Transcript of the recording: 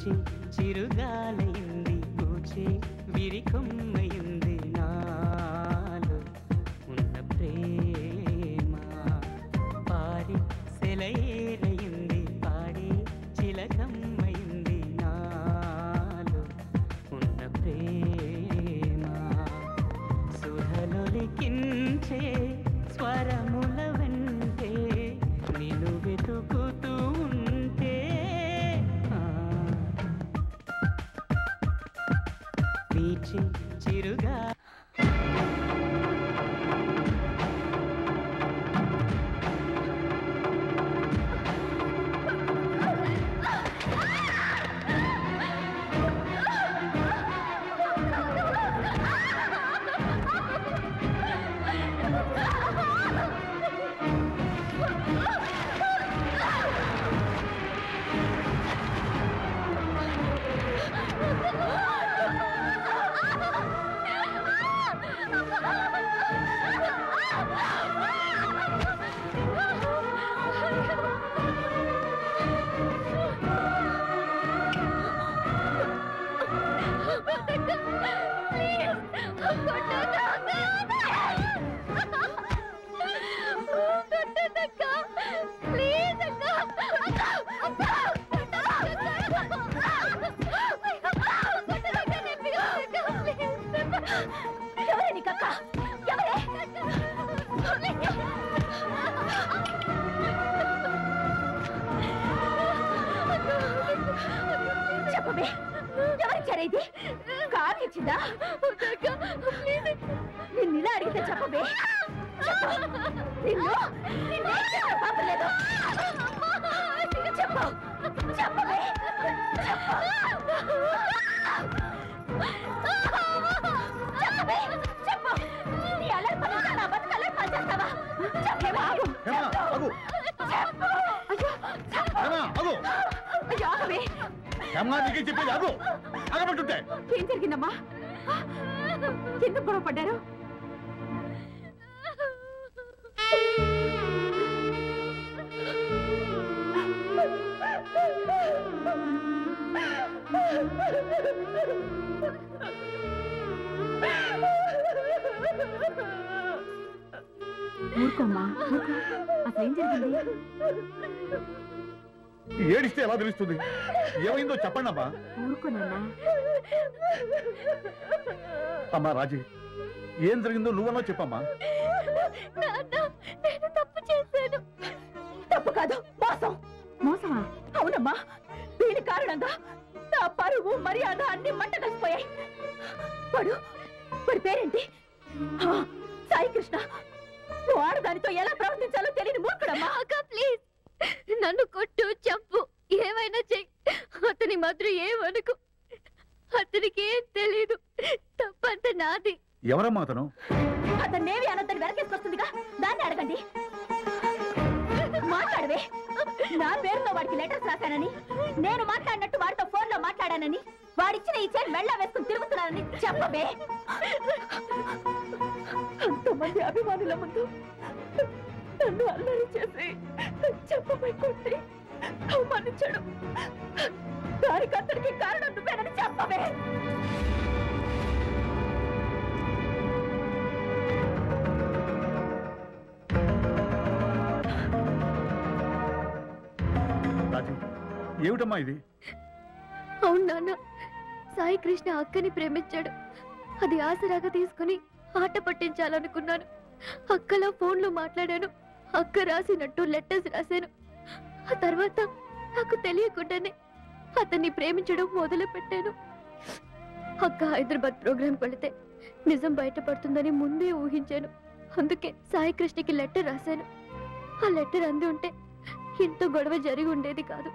వీచి చిరుగాలయింది పూచి విరికొమ్మయింది నాలో ఉన్న ప్రేమ. పారి సెలయేరయింది పాడి చిలకమ్మయింది నాలో ఉన్న ప్రేమ. సుధలొలికించే స్వరము వీచి చిరుగా ఎవరిచ్చారా ఇది కారు ఇచ్చిందా? నిన్ను ఇలా అడిగితే చెప్పమే చెప్పు. నిన్ను నిన్నేం చేసినా పాపం లేదు చెప్పు చెప్పు చెప్పవే చెప్పు. నీ అల్లరి పనులతో నా బతుకు అల్లరి పని చేస్తావా ఆగు. చెప్పు. ఆగవే హేమ, నీకే చెప్పేది ఆగు ఆగబట్టుంటే ఏం జరిగిందమ్మా? ఎందుకు గొడవ పడ్డారు? ఊరుకోమ్మా ఊరుకో. అసలు ఏం జరిగింది? ఏడిస్తే ఎలా తెలుస్తుంది? ఏమైందో చెప్పండి అమ్మా. ఊరుకోనన్నా అమ్మా రాజీ ఏం జరిగిందో నువ్వన్నా చెప్పమ్మా. నేను తప్పు చేశాను. తప్పు కాదు మోసం. మోసమా? అవునమ్మా దీని కారణంగా నా పరువు మర్యాద అన్ని మంట కలిసిపోయాయి వాడు వాడి పేరేంటి? ఆ, సాయి కృష్ణ నువ్వు ఆడదానితో ఎలా ప్రవర్తించాలో తెలియని మూర్ఖుడమ్మా అక్క ప్లీజ్ నన్ను కొట్టు చంపు ఏమైనా చెయ్యి అతని మాత్రం ఏమనుకు అతనికి ఏం తెలీదు తప్పంత నాది. ఎవరమ్మా అతను? అతన్నేవి అనొద్దని వెనకేసుకొస్తుందిగా? దాన్ని అడగండి. మాట్లాడవే. నా పేరుతో వాడికి లెటర్స్ రాశానని నేను మాట్లాడినట్టు వాడితో ఫోన్లో మాట్లాడానని వాడిచ్చిన ఈ చైన్ మెళ్ళ వేసుకుని తిరుగుతున్నానని చెప్పవే. అంతమంది అభిమానుల ముందు నన్ను అల్లరి చేసి చెప్పపై కొట్టి అవమానించాడు. దానికి అతనికి కారణం నువ్వేనని చెప్పవే. ఏమిటమ్మా ఇది? అవును నాన్న సాయి కృష్ణ అక్కని ప్రేమించాడు. అది ఆసరాగా తీసుకుని ఆట పట్టించాలనుకున్నాను. అక్కలా ఫోన్లో మాట్లాడాను. అక్క రాసినట్టు లెటర్స్ రాశాను. ఆ తర్వాత నాకు తెలియకుండానే అతన్ని ప్రేమించడం మొదలు పెట్టాను అక్క హైదరాబాద్ ప్రోగ్రాం వెళితే నిజం బయటపడుతుందని ముందే ఊహించాను. అందుకే సాయి కృష్ణకి లెటర్ రాశాను. ఆ లెటర్ అంది ఉంటే ఇంత గొడవ జరిగి ఉండేది కాదు.